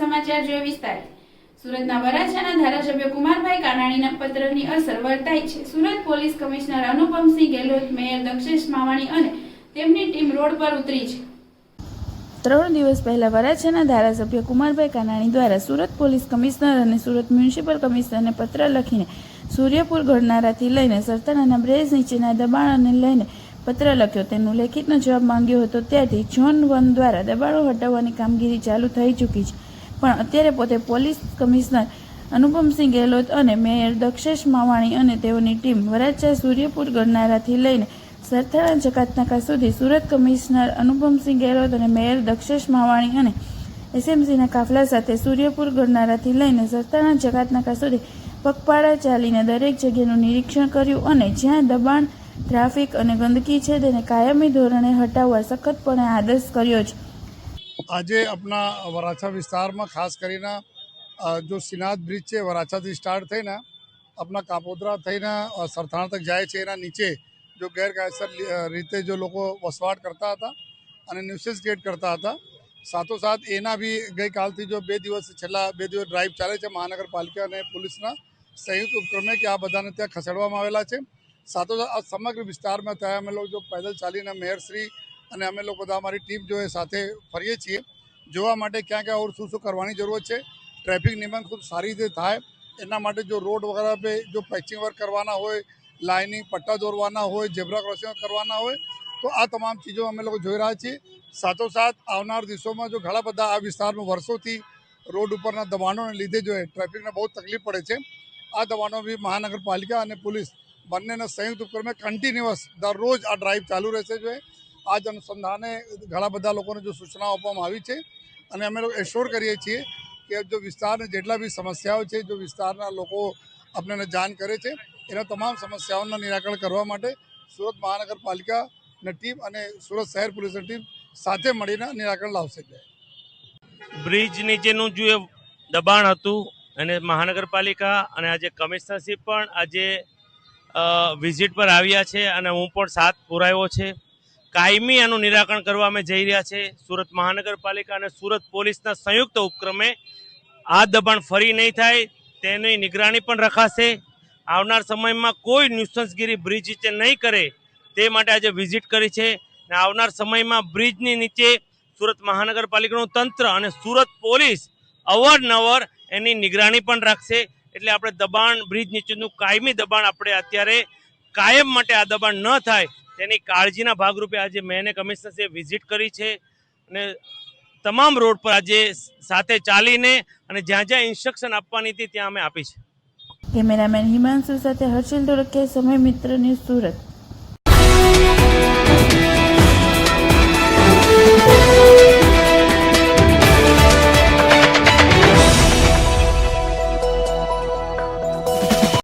સમાચાર જોઈએ વિસ્તાર. સુરતના વરાછાના ધારાસભ્ય કુમારભાઈ કાનાણીના પત્રની અસર વર્તાઈ છે. Surat police commissioner Anupamsinh Gehlot, mayor Dakshesh Mavani અને તેમની ટીમ રોડ પર ઉતરી છે. ત્રણ દિવસ પહેલા વરાછાના ધારાસભ્ય કુમારભાઈ કાનાણી દ્વારા સુરત પોલીસ કમિશનર અને સુરત મ્યુનિસિપલ કમિશનરને પત્ર લખીને સૂર્યપુર ગળનારાથી લઈને સરતાનાના બ્રેજ નીચેના દબાણને લઈને પત્ર લખ્યો. તેનો લેખિતનો જવાબ માંગ્યો હતો. ત્યારથી જોન વન દ્વારા દબાણો હટાવવાની કામગીરી ચાલુ થઈ ચૂકી છે. પણ અત્યારે પોતે પોલીસ કમિશનર અનુપમસિંહ ગેહલોત અને મેયર દક્ષેશ માવાણી અને તેઓની ટીમ વરાછા સૂર્યપુર ગરનારાથી લઈને સરથાણા જકાતનાકા સુધી સુરત કમિશનર અનુપમસિંહ ગેહલોત અને મેયર દક્ષેશ માવાણી અને એસએમસીના કાફલા સાથે સૂર્યપુર ગરનારાથી લઈને સરથાણા જકાતનાકા સુધી પગપાળા ચાલીને દરેક જગ્યાનું નિરીક્ષણ કર્યું અને જ્યાં દબાણ ટ્રાફિક અને ગંદકી છે તેને કાયમી ધોરણે હટાવવા સખતપણે આદેશ કર્યો છે. આજે આપણા વરાછા વિસ્તારમાં ખાસ કરીને જો સિનાદ બ્રિજ છે, વરાછાથી સ્ટાર્ટ થઈને આપણા કાપોદ્રા થઈને સરથાણા તક જાય છે, એના નીચે જો ગેરકાયદેસર રીતે જો લોકો વસવાટ કરતા હતા અને ન્યુસેસ ગેટ કરતા હતા, સાથોસાથ એના બી ગઈકાલથી જો બે દિવસ છેલ્લા બે દિવસ ડ્રાઈવ ચાલે છે મહાનગરપાલિકા અને પોલીસના સંયુક્ત ઉપક્રમે કે આ બધાને ત્યાં ખસેડવામાં આવેલા છે. સાથોસાથ આ સમગ્ર વિસ્તારમાં થયા અમે લોકો જો પેદલ ચાલીને મેયરશ્રી અને અમે લોકો બધા અમારી ટીમ જો સાથે ફરીએ છીએ. જોવા માટે ક્યાં ક્યાં ઓર શું શું કરવાની જરૂરત છે, ટ્રાફિક નિયમન ખૂબ સારી રીતે થાય, એના માટે જો રોડ વગેરે પે જો પેચિંગ વર્ક કરવાના હોય લાઇનિંગ પટ્ટા દોરવાના હોય, ઝેબ્રા ક્રોસિંગ કરવાના હોય, તો આ તમામ ચીજો અમે લોકો જોઈ રહ્યા છીએ. સાથોસાથ આવનાર દિવસોમાં જો ઘણા બધા આ વિસ્તારમાં વર્ષોથી રોડ ઉપરના દબાણોને લીધે જો ટ્રાફિકને બહુ તકલીફ પડે છે, આ દબાણો બી મહાનગરપાલિકા અને પોલીસ બંનેના સંયુક્ત ઉપક્રમે કન્ટિન્યુઅસ દરરોજ આ ડ્રાઈવ ચાલુ રહેશે જો. આજ અનુસંધાને ઘણા બધા લોકોને જો સૂચનાઓ આપવામાં આવી છે. અને અમે લોકો એશ્યોર કરીએ છીએ કે જો વિસ્તારને જેટલા બી સમસ્યાઓ છે, જો વિસ્તારના લોકો આપણને જાણ કરે છે, એના તમામ સમસ્યાઓના નિરાકરણ કરવા માટે સુરત મહાનગરપાલિકાની ટીમ અને સુરત શહેર પોલીસની ટીમ સાથે મળીને નિરાકરણ લાવશે. બ્રિજ નીચેનું જે દબાણ હતું અને મહાનગરપાલિકા અને આજે કમિશનરશીપ પણ આજે વિઝિટ પર આવ્યા છે અને હું પણ સાથ પુરાયો છે. કાયમી આનું નિરાકરણ કરવા અમે જઈ રહ્યા છે. સુરત મહાનગરપાલિકા અને સુરત પોલીસના સંયુક્ત ઉપક્રમે આ દબાણ ફરી નહીં થાય, તેની નિગરાણી પણ રખાશે. આવનાર સમયમાં કોઈ ન્યુસન્સગીરી બ્રિજ નીચે નહીં કરે તે માટે આજે વિઝિટ કરી છે. અને આવનાર સમયમાં બ્રિજની નીચે સુરત મહાનગરપાલિકાનું તંત્ર અને સુરત પોલીસ અવારનવાર એની નિગરાણી પણ રાખશે. એટલે આપણે દબાણ, બ્રિજ નીચેનું કાયમી દબાણ આપણે અત્યારે કાયમ માટે આ દબાણ ન થાય તેની કાળજીના ભાગરૂપે આજે મેને અને કમિશનરશ્રીએ વિઝિટ કરી છે અને તમામ રોડ પર આજે સાથે ચાલીને અને જ્યાં જ્યાં ઇન્સ્ટ્રક્શન આપવાની હતી ત્યાં અમે આપી છે. કેમેરામેન હિમાંશુ સાથે હર્ષિલ ધોળકિયા સમય મિત્ર સુરત.